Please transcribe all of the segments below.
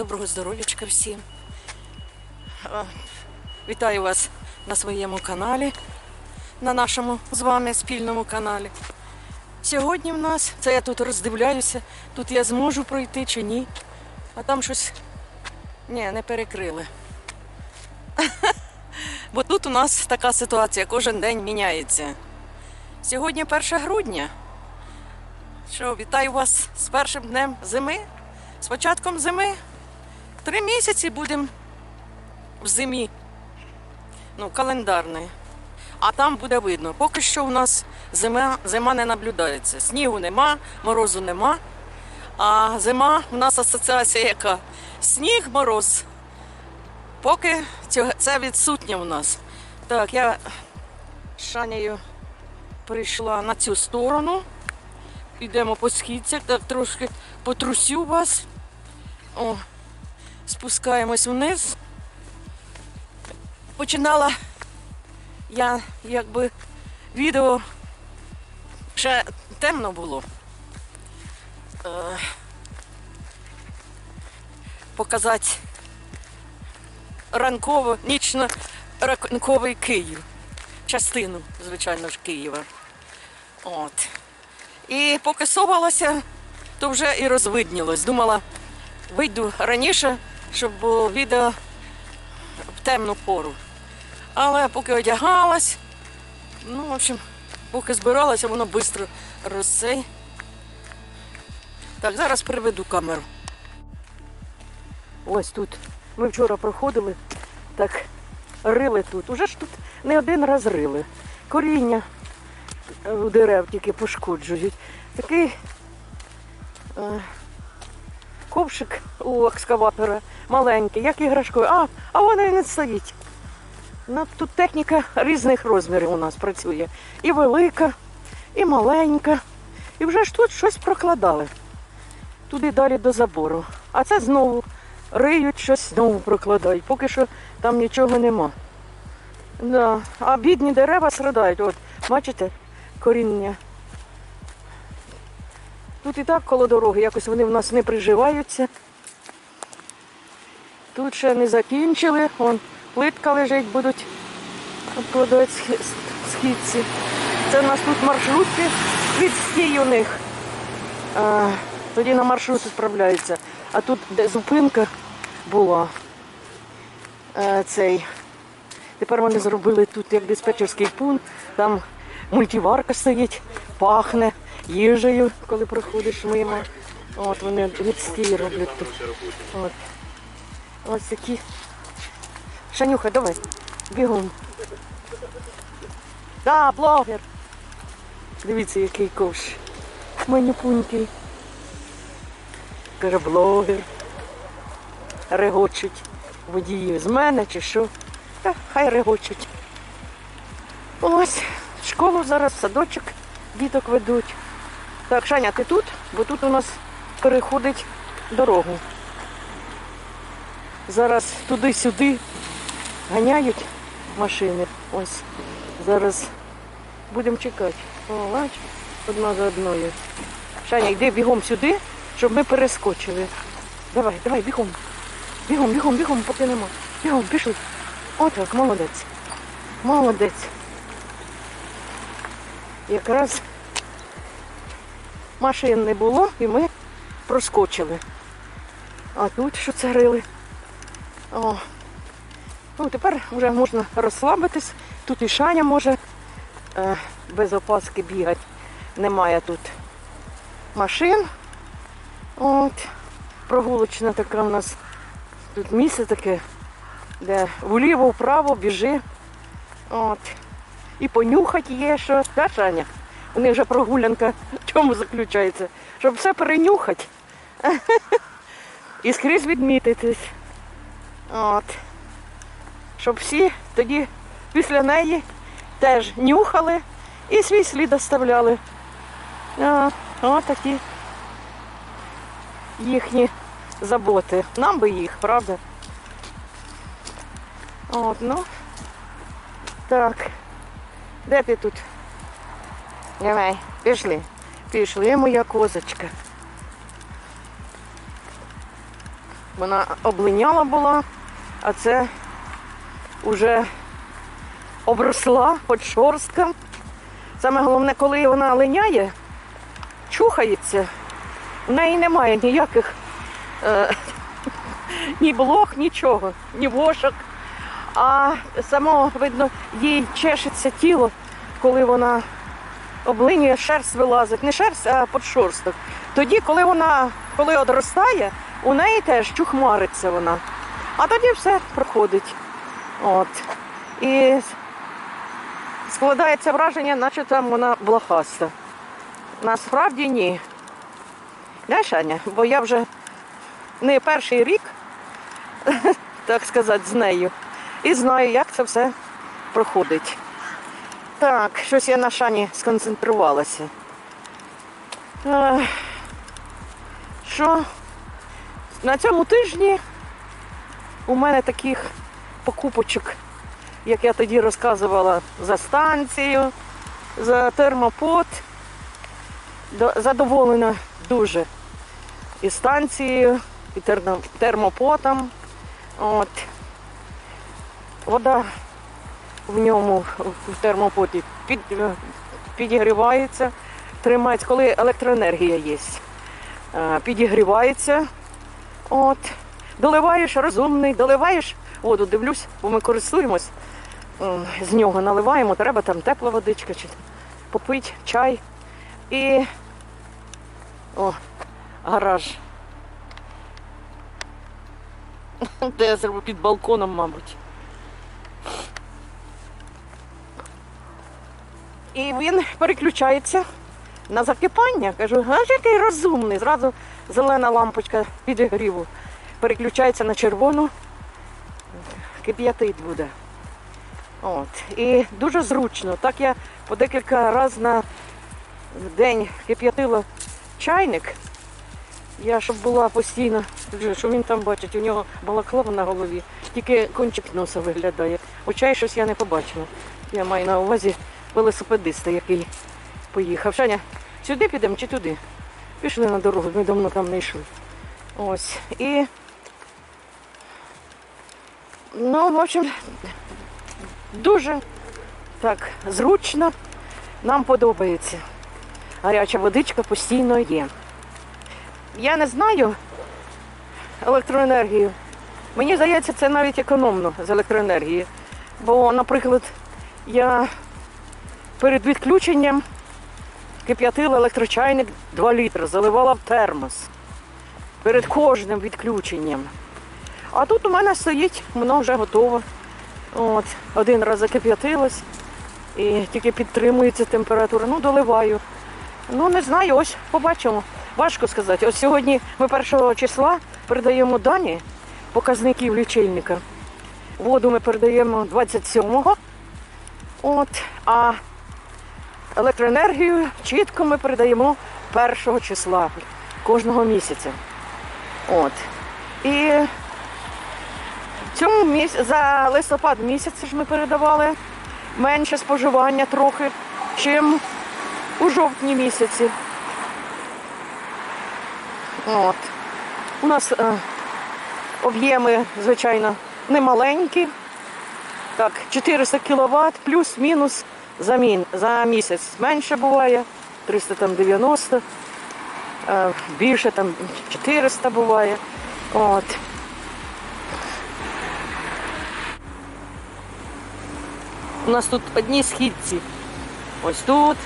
Доброго здоров'ячка всім. Вітаю вас на своєму каналі, на нашому з вами спільному каналі. Сьогодні в нас, це я тут роздивляюся, тут я зможу пройти чи ні. А там щось ні, не перекрили. Бо тут у нас така ситуація, кожен день міняється. Сьогодні 1 грудня. Що, вітаю вас з першим днем зими, з початком зими. Три місяці будемо в зимі. Ну, календарний. А там буде видно. Поки що у нас зима, зима не наблюдається. Снігу нема, морозу нема. А зима у нас асоціація яка? Сніг, мороз. Поки це відсутнє у нас. Так, я Шанею прийшла на цю сторону. Йдемо по східцях, так трошки потрусю вас. О, спускаємось вниз. Починала я якби відео ще темно було. Е, показати ранково, нічно ранковий Київ. Частину, звичайно ж, Києва. От. І поки совалася, то вже і розвиднілось. Думала, вийду раніше, щоб було відео в темну пору. Але поки одягалась, ну, в общем, поки збиралася, воно швидко розсей. Так, зараз приведу камеру. Ось тут. Ми вчора проходили, так рили тут. Уже ж тут не один раз рили. Коріння е, у дерев тільки пошкоджують. Такий е, ковшик у екскаватора маленький, як іграшкою. А, а воно і не стоїть. Тут техніка різних розмірів у нас працює. І велика, і маленька. І вже ж тут щось прокладали. Туди далі до забору. А це знову риють, щось знову прокладають. Поки що там нічого нема. Да. А бідні дерева страдають. От, бачите, коріння. Тут і так коло дороги, якось вони в нас не приживаються. Тут ще не закінчили. Вон плитка лежить, будуть обкладати східці. Це у нас тут маршрутки від стій у них. А, тоді на маршрут відправляються. А тут де зупинка була. е, цей. Тепер вони зробили тут як диспетчерський пункт, там мультиварка стоїть, пахне їжею, коли проходиш мимо. От вони відстій роблять тут. От. Ось такі. Шанюха, давай, бігом. Да, блогер. Дивіться, який ковш. Манюпунький. Каже, блогер. Регочуть водії з мене чи що. Та хай регочуть. Ось, в школу зараз, садочок діток ведуть. Так, Шаня, ти тут? Бо тут у нас переходить дорогу. Зараз туди-сюди ганяють машини. Ось. Зараз будемо чекати. О, бач, одна за одною. Шаня, йди бігом сюди, щоб ми перескочили. Давай, давай, бігом. Бігом, бігом, бігом, поки нема. Бігом, пішли. Отак, молодець. Молодець. Якраз машин не було і ми проскочили. А тут що це рили? О. Ну, тепер вже можна розслабитись. Тут і Шаня може е, без опаски бігати. Немає тут машин. От. Прогулочна така у нас тут місце таке, де вліво, вправо біжи. От. І понюхати є що. Да, Шаня? У них вже прогулянка в чому заключається? Щоб все перенюхати. І скрізь відмітитись. От. Щоб всі тоді після неї теж нюхали і свій слід оставляли. А, от такі їхні заботи. Нам би їх, правда? От, ну. Так. Де ти тут? Давай, пішли. Пішли, моя козочка. Вона облиняла була, а це вже обросла під шорстком. Саме головне, коли вона линяє, чухається, в неї немає ніяких е, ні блох, нічого, ні вошок. А само, видно, їй чешеться тіло, коли вона облинює, шерсть вилазить. Не шерсть, а подшорсток. Тоді, коли вона коли одростає, у неї теж чухмариться вона. А тоді все проходить. От. І складається враження, наче там вона блохаста. Насправді ні. Знаєш, Аня, бо я вже не перший рік, так сказати, з нею. І знаю, як це все проходить. Так, щось я на шані сконцентрувалася. Що на цьому тижні у мене таких покупочок, як я тоді розказувала, за станцію, за термопот. Задоволена дуже і станцією, і термопотом. От. Вода в ньому в термопоті під, підігрівається, тримається, коли електроенергія є. Е, Підігрівається. От. Доливаєш розумний, доливаєш воду, дивлюсь, бо ми користуємось з нього, наливаємо, треба там тепла водичка, чи попити чай. І о, гараж. Де я зроблю під балконом, мабуть. І він переключається на закипання. Кажу, а який розумний. Зразу зелена лампочка підігріву. Переключається на червону, кип'ятить буде. От. І дуже зручно. Так я по декілька разів на день кип'ятила чайник. Я щоб була постійно, що він там бачить, у нього балаклава на голові, тільки кончик носа виглядає. Очей щось я не побачила. Я маю на увазі велосипедиста, який поїхав. Шаня, сюди підемо чи туди? Пішли на дорогу, ми давно там не йшли. Ось. І ну, в общем, дуже так зручно. Нам подобається. Гаряча водичка постійно є. Я не знаю електроенергію. Мені здається, це навіть економно з електроенергії. Бо, наприклад, я перед відключенням кип'ятила електрочайник 2 літри, заливала в термос. Перед кожним відключенням. А тут у мене стоїть, воно вже готово. От, один раз закип'ятилось і тільки підтримується температура. Ну, доливаю. Ну, не знаю, ось побачимо. Важко сказати. Ось сьогодні ми 1 числа передаємо дані показників лічильника. Воду ми передаємо 27-го. От, а електроенергію чітко ми передаємо 1 числа кожного місяця. От. І цьому місяці, за листопад місяць ж ми передавали менше споживання трохи, чим у жовтні місяці. От. У нас е, об'єми, звичайно, немаленькі. Так, 400 кВт плюс-мінус за, мін, за місяць. Менше буває, 390, е, більше там 400 буває. От. У нас тут одні східці. Ось тут,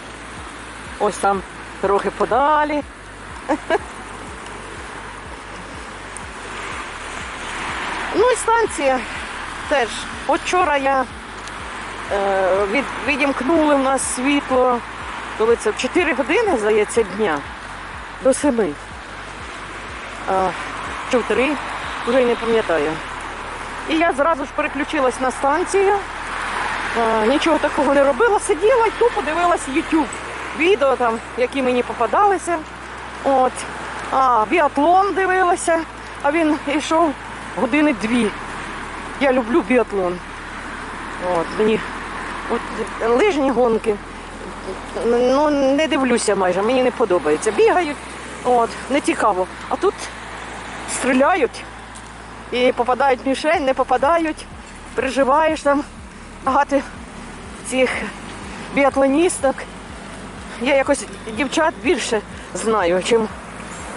ось там трохи подалі. Ну і станція теж. Вчора я е, від, відімкнули в нас світло, коли це 4 години, здається, дня до 7. А, чи в 3, вже не пам'ятаю. І я зразу ж переключилась на станцію. А, нічого такого не робила, сиділа і тупо дивилась YouTube. Відео там, які мені попадалися. От. А, біатлон дивилася, а він йшов години дві. Я люблю біатлон. От, мені от, лижні гонки. Ну, не дивлюся майже, мені не подобається. Бігають, от, не цікаво. А тут стріляють і попадають в мішень, не попадають, переживаєш там багато цих біатлоністок. Я якось дівчат більше знаю, ніж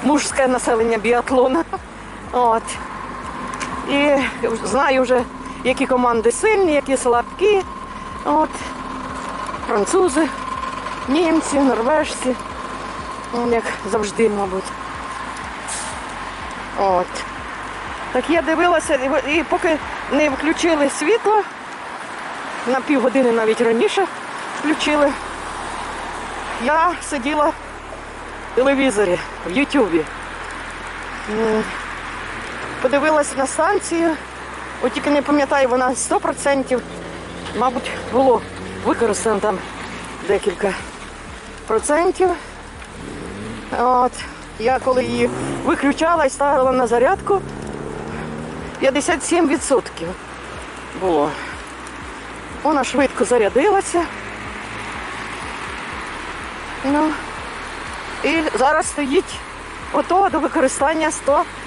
мужське населення біатлона. От. І знаю вже, які команди сильні, які слабкі. От. Французи, німці, норвежці. Як завжди, мабуть. От. Так я дивилася, і поки не включили світло, на півгодини навіть раніше включили, я сиділа в телевізорі, в Ютубі. М, Подивилася на станцію, от тільки не пам'ятаю, вона 100%, мабуть, було використано там декілька процентів. От. Я коли її виключала і ставила на зарядку, 57% було. Вона швидко зарядилася. Ну, і зараз стоїть готова до використання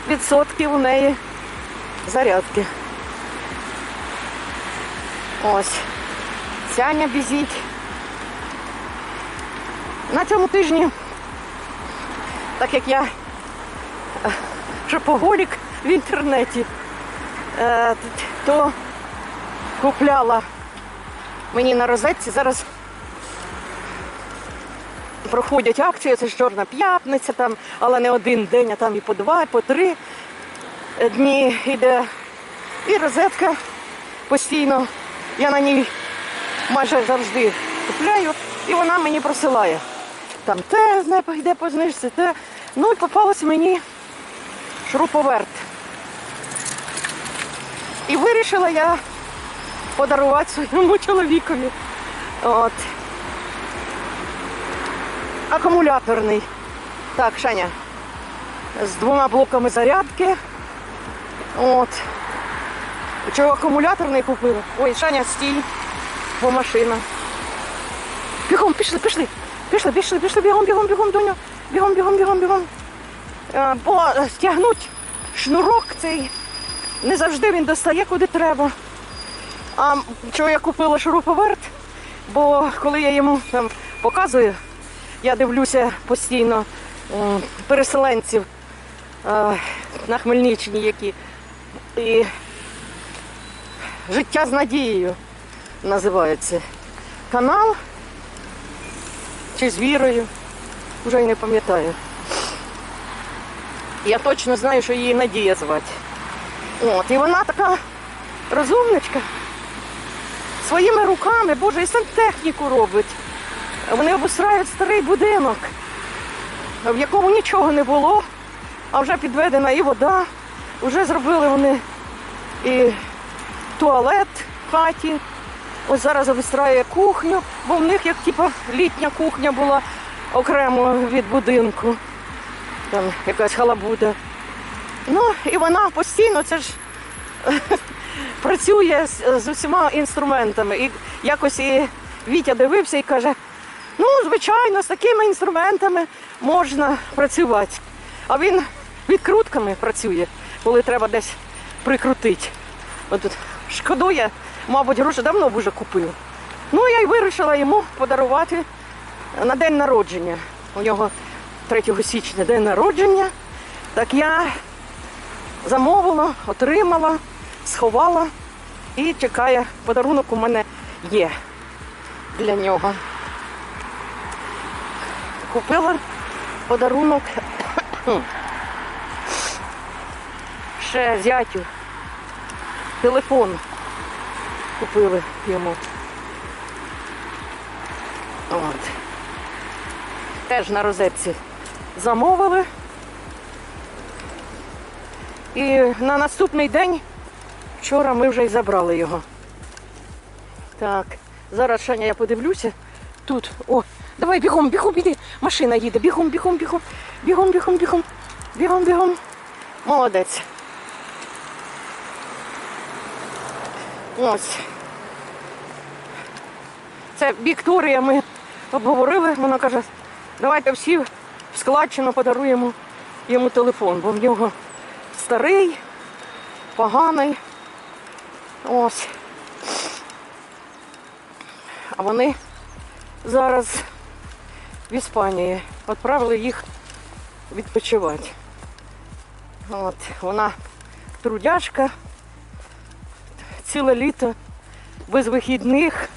100% у неї зарядки. Ось. Сяня бізіть. На цьому тижні, так як я е, шопоголік в інтернеті, е, то купляла мені на розетці. Зараз проходять акції, це ж чорна п'ятниця, там, але не один день, а там і по два, і по три дні йде. І розетка постійно. Я на ній майже завжди купляю, і вона мені присилає. Там те не йде по знижці, те. Ну і попалось мені шуруповерт. І вирішила я подарувати своєму чоловікові. От. Акумуляторний. Так, Шаня. З двома блоками зарядки. От. Чого акумуляторний купила? Ой, Шаня, стій. Бо машина. Бігом, пішли, пішли. Пішли, пішли, пішли, бігом, бігом, бігом, доню. Бігом, бігом, бігом, бігом. Е, Бо стягнуть шнурок цей. Не завжди він достає куди треба. А чого я купила шуруповерт? Бо коли я йому там показую, я дивлюся постійно переселенців е, на Хмельниччині, які і життя з надією називається канал чи з вірою, вже й не пам'ятаю. Я точно знаю, що її Надія звати. От, і вона така розумничка. Своїми руками, Боже, і сантехніку робить. Вони обустраюють старий будинок, в якому нічого не було, а вже підведена і вода. Вже зробили вони і туалет в хаті. Ось зараз обустраює кухню, бо в них як типу, літня кухня була окремо від будинку. Там якась халабуда. Ну і вона постійно це ж працює з, з усіма інструментами. І якось і Вітя дивився і каже: ну, звичайно, з такими інструментами можна працювати. А він відкрутками працює, коли треба десь прикрутити. От тут шкодує, мабуть, гроші давно вже купив. Ну, я й вирішила йому подарувати на день народження. У нього 3 січня день народження. Так я замовила, отримала, сховала і чекає. Подарунок у мене є для нього. Купила подарунок ще зятю. Телефон купили йому. От. Теж на розетці замовили. І на наступний день вчора ми вже й забрали його. Так, зараз Шаня, я подивлюся. Тут. О, давай бігом, бігом, іди. Машина їде. Бігом, бігом, бігом. Бігом, бігом, бігом. Бігом, бігом. Молодець. Ось. Це Вікторія, ми обговорили. Вона каже, давайте всі в складчину подаруємо йому телефон, бо в нього старий поганий. Ось. А вони зараз в Іспанії відправили їх відпочивати. От, вона трудяшка, ціле літо без вихідних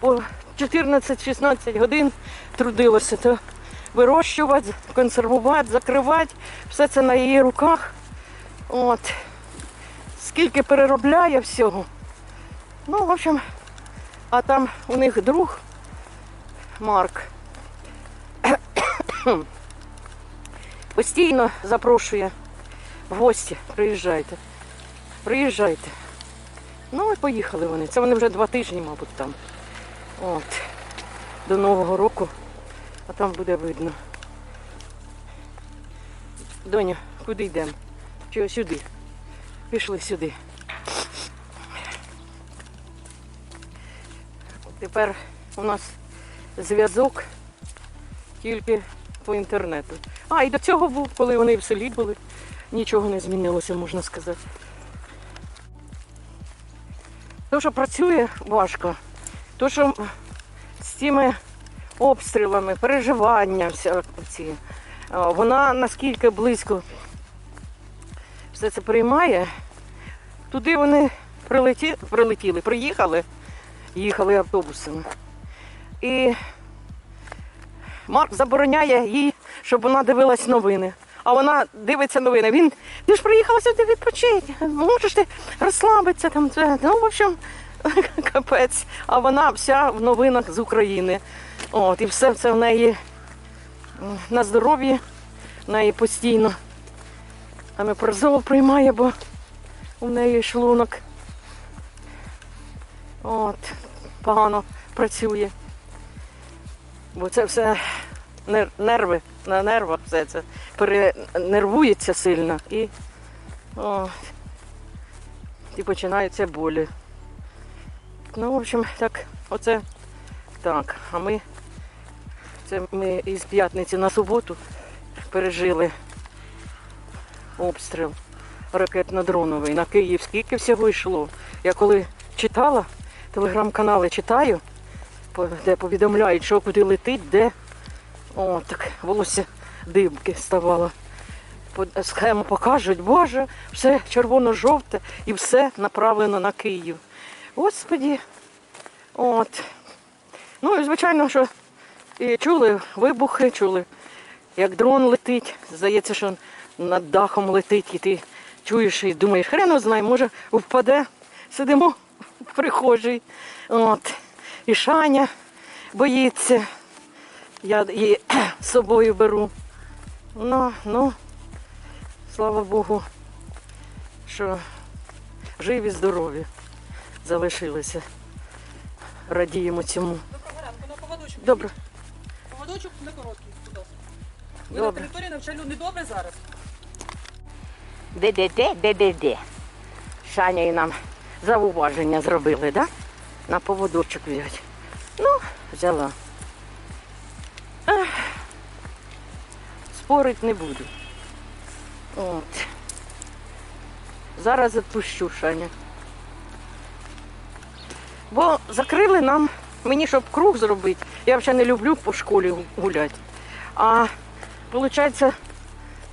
по 14-16 годин трудилося. То вирощувати, консервувати, закривати. Все це на її руках. От. Скільки переробляє всього. Ну, в общем, а там у них друг Марк постійно запрошує в гості. Приїжджайте. Приїжджайте. Ну і поїхали вони. Це вони вже два тижні, мабуть, там. От. До Нового року. А там буде видно. Доня, куди йдемо? Чи сюди? Пішли сюди. Тепер у нас зв'язок тільки по інтернету. А, і до цього був, коли вони в селі були. Нічого не змінилося, можна сказати. То, що працює важко, то, що з цими обстрілами, переживання, вся ці, вона наскільки близько все це приймає, туди вони прилеті, прилетіли, приїхали, їхали автобусами. І Марк забороняє їй, щоб вона дивилась новини. А вона дивиться новини. Він, ти ж приїхала сюди відпочити, можеш ти розслабитися там. Це. Ну, в общем, капець. А вона вся в новинах з України. От, і все це в неї на здоров'ї, в неї постійно. Аміпрозол приймає, бо у неї шлунок. От, погано працює. Бо це все нерви, на нервах все це перенервується сильно і, о, і починаються болі. Ну, в общем, так, оце так. А ми це ми із п'ятниці на суботу пережили обстріл ракетно-дроновий на Київ. Скільки всього йшло. Я коли читала, телеграм-канали читаю, де повідомляють, що куди летить, де. О, так волосся дибки ставало. Схему покажуть, боже, все червоно-жовте і все направлено на Київ. Господі. От. Ну і звичайно, що і чули вибухи, чули, як дрон летить. Здається, що над дахом летить, і ти чуєш і думаєш, хрен знає, може впаде. Сидимо в прихожій. От. І Шаня боїться. Я її з собою беру. Ну, ну, слава Богу, що живі, здорові залишилися. Радіємо цьому. Доброго ранку, на поводочок. Добре, Поводочок не короткий, будь ласка. Ви на території навчальну не добре зараз? Де-де-де, де-де-де. Шаня нам зауваження зробили, да? На поводочок взяти. Ну, взяла. Ех. Спорить не буду. От. Зараз відпущу Шаня. Бо закрили нам, мені щоб круг зробити, я взагалі не люблю по школі гуляти. А виходить,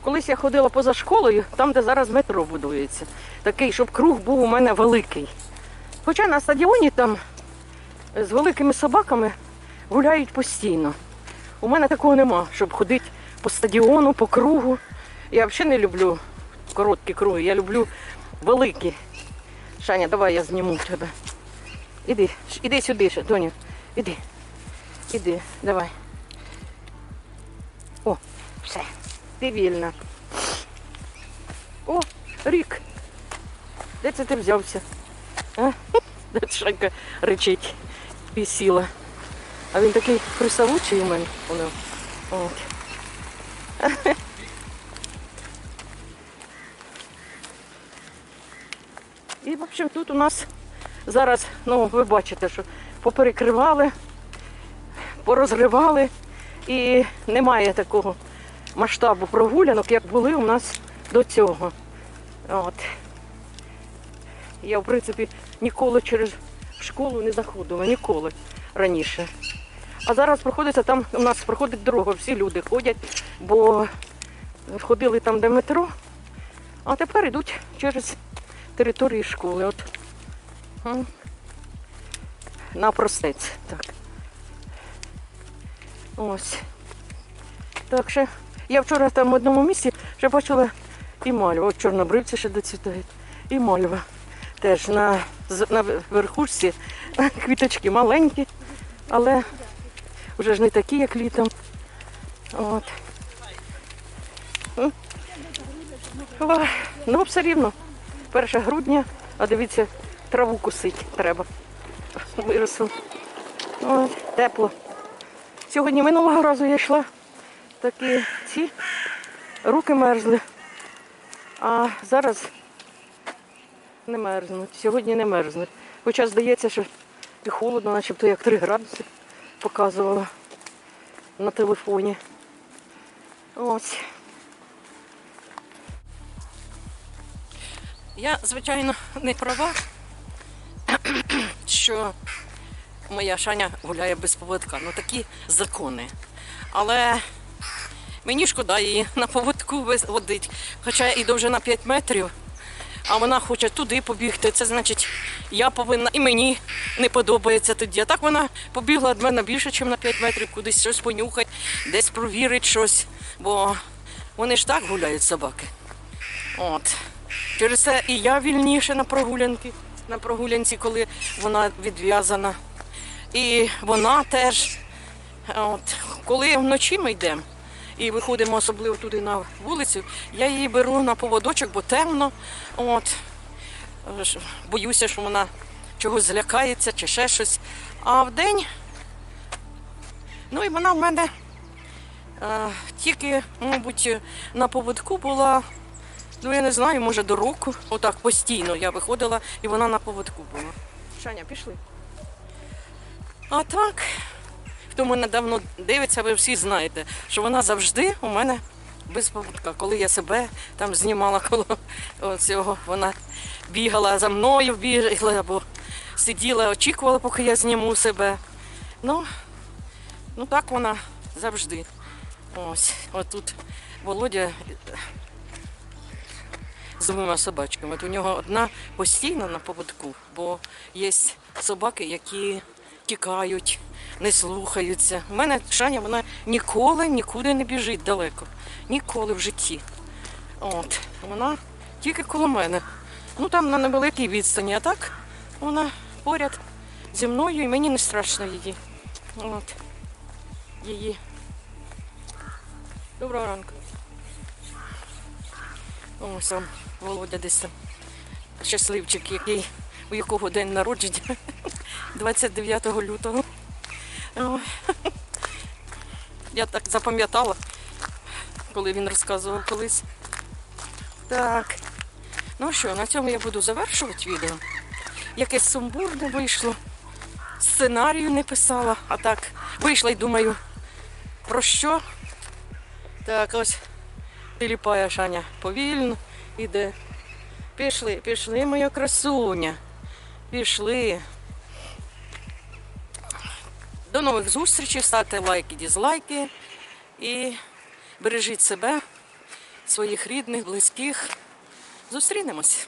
колись я ходила поза школою, там, де зараз метро будується. Такий, щоб круг був у мене великий. Хоча на стадіоні там з великими собаками гуляють постійно. У мене такого нема, щоб ходити по стадіону, по кругу. Я взагалі не люблю короткі круги, я люблю великі. Шаня, давай я зніму тебе. Іди, іди сюди, ще, Доню. Іди. Іди, давай. О, все. Ти вільна. О, рік. Де це ти взявся? А? Де Шанька речить і сіла. А він такий присавучий у мене. Воно. От. І, в общем, тут у нас зараз, ну, ви бачите, що поперекривали, порозривали і немає такого масштабу прогулянок, як були у нас до цього. От. Я, в принципі, ніколи через школу не заходила, ніколи раніше. А зараз проходиться там, у нас проходить дорога, всі люди ходять, бо ходили там, де метро, а тепер йдуть через територію школи. От. На простець. Так. Ось. Так що я вчора там в одному місці вже бачила і мальва. От чорнобривці ще доцвітають. І мальва. Теж на, на верхушці квіточки маленькі, але вже ж не такі, як літом. От. Ой, Ну, все рівно. 1 грудня, а дивіться, траву косить треба. Виросло. От, тепло. Сьогодні минулого разу я йшла, такі ці руки мерзли. А зараз не мерзнуть. Сьогодні не мерзнуть. Хоча здається, що і холодно, начебто як 3 градуси показувала на телефоні. Ось. Я, звичайно, не права, що моя Шаня гуляє без поводка. Ну такі закони. Але мені шкода її на поводку водить. Хоча і довжина 5 метрів, а вона хоче туди побігти. Це значить, я повинна і мені не подобається тоді. А так вона побігла від мене більше, ніж на 5 метрів, кудись щось понюхать, десь провірить щось. Бо вони ж так гуляють собаки. От. Через це і я вільніше на прогулянки, на прогулянці, коли вона відв'язана. І вона теж. От. Коли вночі ми йдемо і виходимо особливо туди на вулицю, я її беру на поводочок, бо темно. От. Е, Боюся, що вона чогось злякається чи ще щось. А вдень, ну і вона в мене е, тільки, мабуть, на поводку була Ну, я не знаю, може до року. Отак постійно я виходила і вона на поводку була. Шаня, пішли. А так, хто мене давно дивиться, ви всі знаєте, що вона завжди у мене без поводка. Коли я себе там знімала коло цього, вона бігала за мною, бігала або сиділа, очікувала, поки я зніму себе. Ну, ну так вона завжди. Ось, отут Володя з двома собачками. От у нього одна постійно на поводку, бо є собаки, які тікають, не слухаються. У мене Шаня вона ніколи нікуди не біжить далеко. Ніколи в житті. От. Вона тільки коло мене. Ну там на невеликій відстані, а так вона поряд зі мною і мені не страшно її. От. Її. Доброго ранку. Ось там Володя десь там. Щасливчик, який, у якого день народження 29 лютого. Я так запам'ятала, коли він розказував колись. Так. Ну що, на цьому я буду завершувати відео. Якесь сумбурне вийшло. Сценарію не писала, а так вийшла і думаю, про що? Так, ось Приліпає Шаня повільно іде. Пішли, пішли, моя красуня. Пішли. До нових зустрічей, ставте лайки, дізлайки і бережіть себе, своїх рідних, близьких. Зустрінемось.